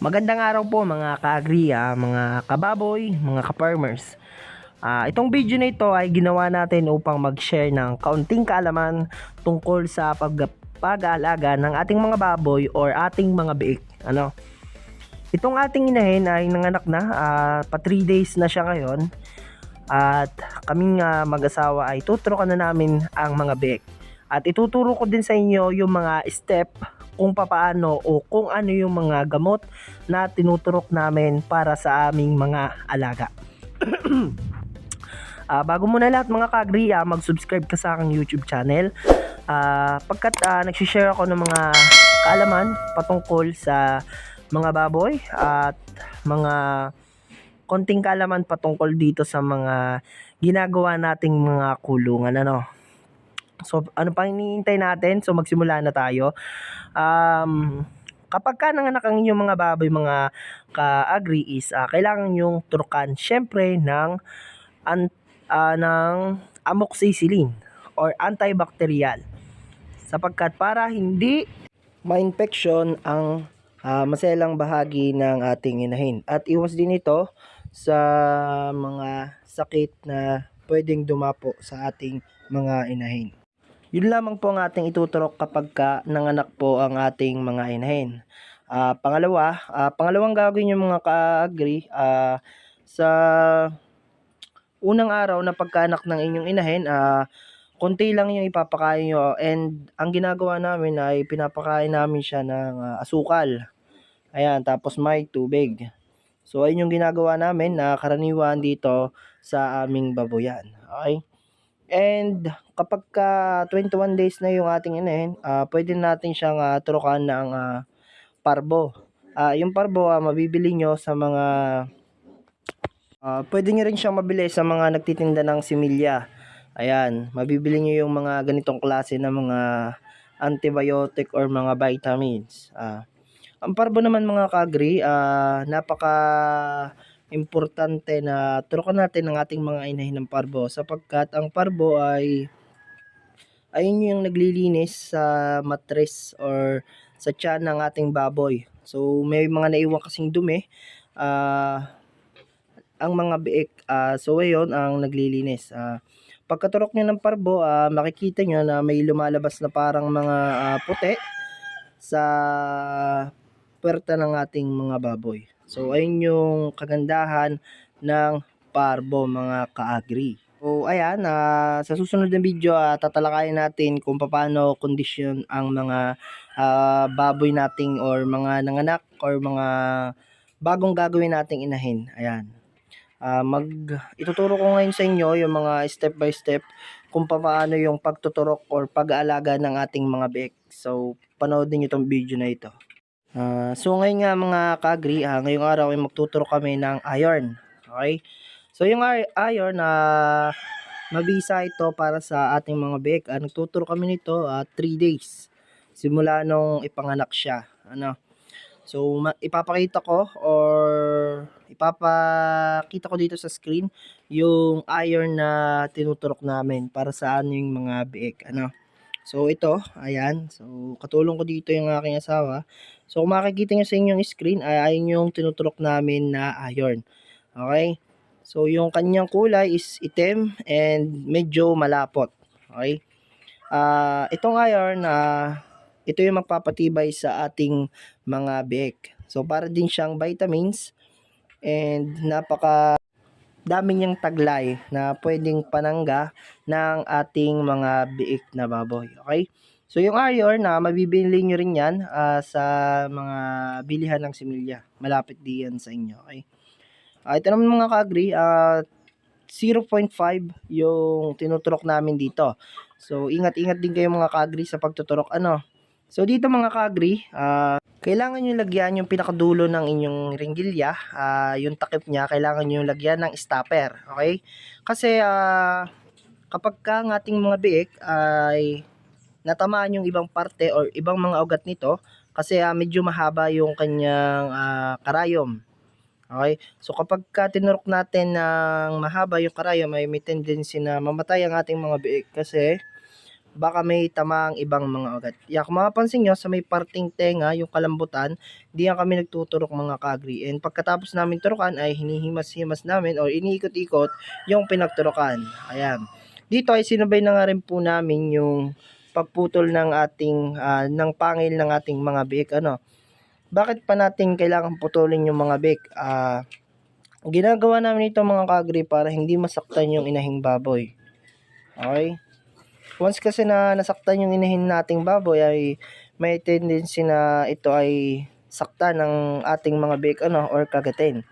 Magandang araw po mga ka-agri, ah, mga kababoy, mga ka-farmers. Ah, itong video na ito ay ginawa natin upang mag-share ng kaunting kaalaman tungkol sa pag pag-aalaga ng ating mga baboy or ating mga biik. Ano? Itong ating inahin ay nanganak na, ah, pa 3 days na siya ngayon. At kaming ah, mag-asawa ay tuturukan na namin ang mga biik. At ituturo ko din sa inyo yung mga step kung papaano o kung ano yung mga gamot na tinuturok namin para sa aming mga alaga. Ah, bago muna lahat mga kagri, ah, mag-subscribe ka sa aking YouTube channel. Ah, pagkat ah, nagsishare ako ng mga kaalaman patungkol sa mga baboy at mga konting kaalaman patungkol dito sa mga ginagawa nating mga kulungan ano. So ano pang iniintay natin? So magsimula na tayo. Um, kapag ka nanganak ang inyong mga baboy, mga ka-agri is ah, kailangan yung turukan syempre ng an, ah, ng amoxicillin or antibacterial sapagkat para hindi ma-infection ang ah, maselang bahagi ng ating inahin at iwas din ito sa mga sakit na pwedeng dumapo sa ating mga inahin. Yun lamang po ang ating ituturok kapag ka nanganak po ang ating mga inahin. Ah, pangalawa, ah, pangalawang gagawin yung mga ka-agri ah, sa unang araw na pagkaanak ng inyong inahin, ah, konti lang yung ipapakain nyo and ang ginagawa namin ay pinapakain namin siya ng ah, asukal. Ayan, tapos may tubig. So, ayun yung ginagawa namin na karaniwan dito sa aming baboyan. Okay? And kapag ka 21 days na yung ating inahin, ah pwede natin siyang ah, turukan ng ah, parbo. Ah, yung parbo, ah, mabibili nyo sa mga ah, pwede nyo rin siyang mabili sa mga nagtitinda ng similya. Ayan, mabibili nyo yung mga ganitong klase ng mga antibiotic or mga vitamins. Ah, ang parbo naman mga kagri, ah, napaka importante na turukan natin ng ating mga inahin ng parbo sapagkat ang parbo ay ayun yung naglilinis sa matres or sa tiyan ng ating baboy. So may mga naiwan kasing dumi ah ang mga biik. ah so ayun ang naglilinis. Ah pagkaturok nyo ng parbo, ah, makikita nyo na may lumalabas na parang mga ah, puti sa puwerta ng ating mga baboy. So, ayun yung kagandahan ng parbo mga ka-agri. So, ayan, ah, sa susunod na video, ah, tatalakayin natin kung paano kondisyon ang mga ah, baboy nating or mga nanganak or mga bagong gagawin nating inahin. Ayan. Ah, mag ituturo ko ngayon sa inyo yung mga step by step kung paano yung pagtuturok or pag-aalaga ng ating mga biik. So, panoodin niyo tong video na ito. Ah, so ngayon nga mga kagri, ah, ngayong araw ay magtuturo kami ng iron. Okay? So yung iron na mabisa ito para sa ating mga bek. Ah, nagtuturo kami nito 3 days simula nung ipanganak siya. Ano? So ipapakita ko or ipapakita ko dito sa screen yung iron na tinuturok namin para sa aming mga biik. Ano? So ito, ayan. So katulong ko dito yung aking asawa. So kung makikita nyo sa inyong screen ay ayun yung tinuturok namin na iron. Okay? So yung kanyang kulay is itim and medyo malapot. Okay? Ah, itong iron na ito yung magpapatibay sa ating mga biik. So para din siyang vitamins and napaka dami niyang taglay na pwedeng panangga ng ating mga biik na baboy. Okay? So yung iron na mabibili nyo rin yan ah, sa mga bilihan ng similya. Malapit diyan sa inyo. Okay? Ah, ito naman mga ka-agree, ah, 0.5 yung tinuturok namin dito. So ingat-ingat din kayo mga ka-agree sa pagtuturok. Ano? So dito mga ka-agree, ah, kailangan nyo lagyan yung pinakadulo ng inyong ringgilya, ah, yung takip niya, kailangan nyo lagyan ng stopper, okay? Kasi ah, kapag ka ang ating mga biik ay natamaan yung ibang parte or ibang mga ugat nito, kasi ah, medyo mahaba yung kanyang ah, karayom. Okay? So kapag ka tinurok natin ng mahaba yung karayom, ay may tendency na mamatay ang ating mga biik kasi baka may tamang ibang mga ugat. Yeah, kung mapapansin nyo, sa may parting tenga, yung kalambutan, di yan kami nagtuturok mga kagri. And pagkatapos namin turukan ay hinihimas-himas namin or iniikot-ikot yung pinagturokan. Ayan. Dito ay sinabay na nga rin po namin yung pagputol ng ating ah, ng pangil ng ating mga biik ano. Bakit pa natin kailangan putulin yung mga biik? Ah, ginagawa namin ito mga kagri para hindi masaktan yung inahing baboy. Okay? Once kasi na nasaktan yung inahin nating baboy ay may tendency na ito ay sakta ng ating mga biik ano or kagatin.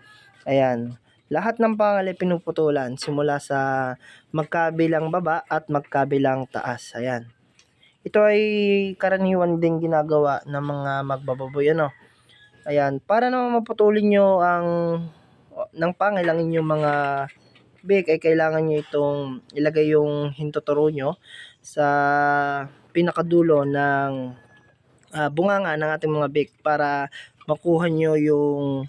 Ayan. Lahat ng pangal ay pinuputulan simula sa magkabilang baba at magkabilang taas. Ayan. Ito ay karaniwan din ginagawa ng mga magbababoy ano. Ayan, para naman maputulin nyo ang ng pangil ang inyong mga big ay kailangan nyo itong ilagay yung hintuturo nyo sa pinakadulo ng ah, bunganga ng ating mga big para makuha nyo yung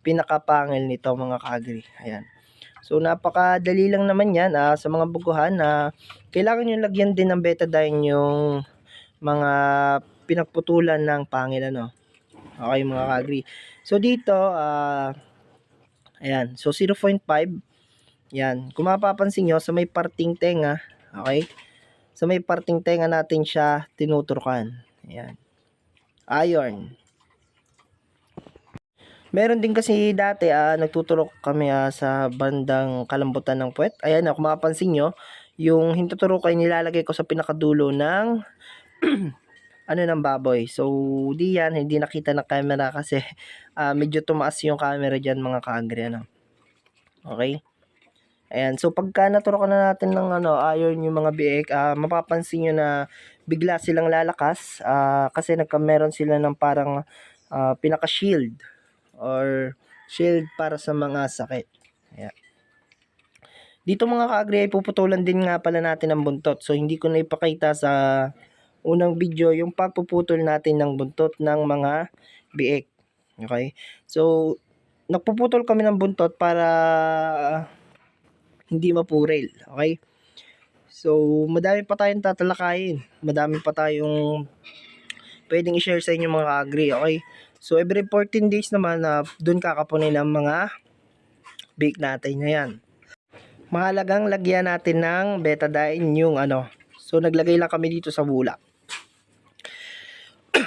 pinakapangil nito mga kagri. Ayan. So napakadali lang naman yan ah, sa mga buguhan na kailangan nyo lagyan din ng betadine yung mga pinagputulan ng pangil ano. Okay mga kagri. So dito ah ayan, so 0.5 yan. Kung mapapansin nyo, sa may parting tenga, okay? Sa may parting tenga natin siya tinuturkan. Ayan. Iron. Meron din kasi dati, ah, nagtuturok kami ah, sa bandang kalambutan ng puwet. Ayan, ah, kung mapapansin nyo, yung hintuturok ay nilalagay ko sa pinakadulo ng ano ng baboy. So, di yan, hindi nakita ng camera kasi ah, medyo tumaas yung camera dyan mga kaagri. Ano? Okay? Ayan, so pagka naturokan na natin ng ano, iron yung mga biik, ah, mapapansin nyo na bigla silang lalakas ah, kasi nagkameron sila ng parang ah, pinaka-shield or shield para sa mga sakit. Ayan. Dito mga kaagri ay puputulan din nga pala natin ang buntot. So hindi ko na ipakita sa unang video yung pagpuputol natin ng buntot ng mga biik. Okay? So nagpuputol kami ng buntot para hindi mapuril. Okay? So, madami pa tayong tatalakayin. Madami pa tayong pwedeng i-share sa inyo mga agri. Okay? So, every 14 days naman na doon kakapunin ang mga bake natin na yan. Mahalagang lagyan natin ng betadine yung ano. So, naglagay lang kami dito sa bulak.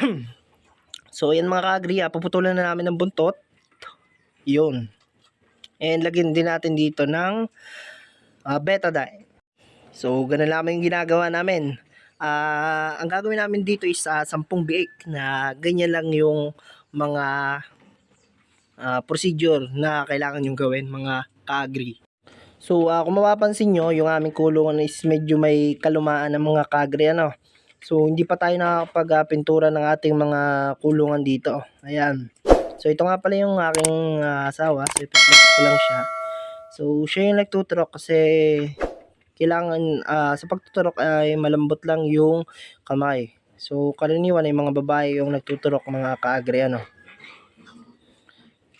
so, yan mga kaagri, ah, puputulan na namin ng buntot. Yun. And lagyan din natin dito ng uh, betadine. So, ganun lamang yung ginagawa namin. Ah, ang gagawin namin dito is uh, 10 biik na ganyan lang yung mga ah, procedure na kailangan yung gawin mga kaagri. So, ah, kung mapapansin nyo, yung aming kulungan is medyo may kalumaan ng mga kaagri ano. So, hindi pa tayo nakapag-pintura ng ating mga kulungan dito. Ayan. So, ito nga pala yung aking ah, asawa. So, ipiplex ko lang siya. So, siya yung nagtuturok kasi kailangan ah, sa pagtuturok ay malambot lang yung kamay. So, karaniwan ay mga babae yung nagtuturok mga kaagri ano.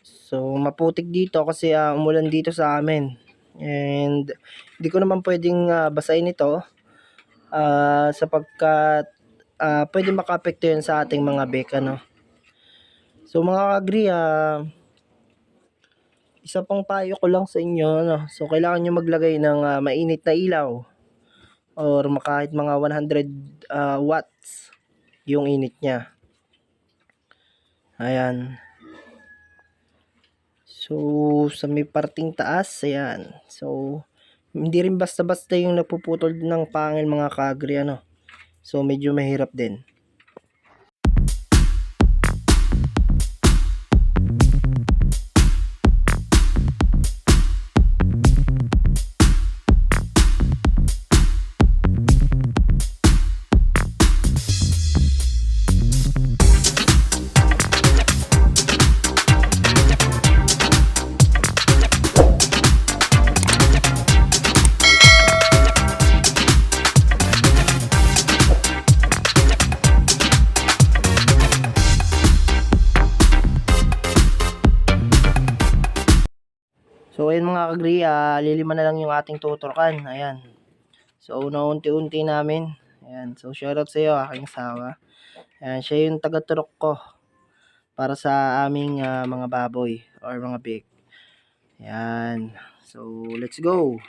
So, maputik dito kasi ah, umulan dito sa amin. And, hindi ko naman pwedeng ah, basahin ito ah, sapagkat ah, pwede makapekto yun sa ating mga beka no. So mga kagri, ah, isa pang payo ko lang sa inyo, no? so kailangan nyo maglagay ng ah, mainit na ilaw or kahit mga 100 ah, watts yung init niya. Ayan. So, sa may parting taas, ayan. So, hindi rin basta-basta yung nagpuputol ng pangil mga kagri, ano. So, medyo mahirap din. So, ayun mga kagri, ah, lilima na lang yung ating tuturkan. Ayan. So, naunti-unti namin. Ayan, so shoutout sa iyo aking asawa. Ayan, siya yung taga-turok ko para sa aming ah, mga baboy or mga pig. Ayan. So, let's go.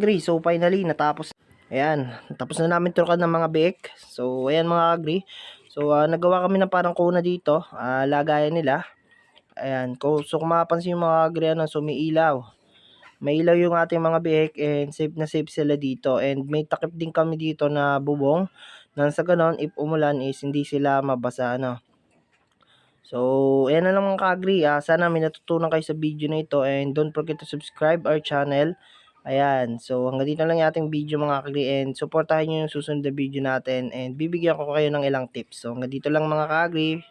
Agri, so finally natapos. Ayan, tapos na namin turukan ng mga biik. So ayan mga agri. So ah, nagawa kami ng parang kuna dito, ah, lagayan nila. Ayan, so kung mapapansin yung mga agri ano, so may ilaw. May ilaw yung ating mga biik and safe na safe sila dito. And may takip din kami dito na bubong. Nang sa ganon, if umulan is hindi sila mabasa ano. So, ayan na lang mga ka-agri. Ah, sana may natutunan kayo sa video na ito and don't forget to subscribe our channel. Ayan. So, hanggang dito lang yung ating video mga ka-agri and supportahan nyo yung susunod na video natin and bibigyan ko kayo ng ilang tips. So, hanggang dito lang mga ka-agri.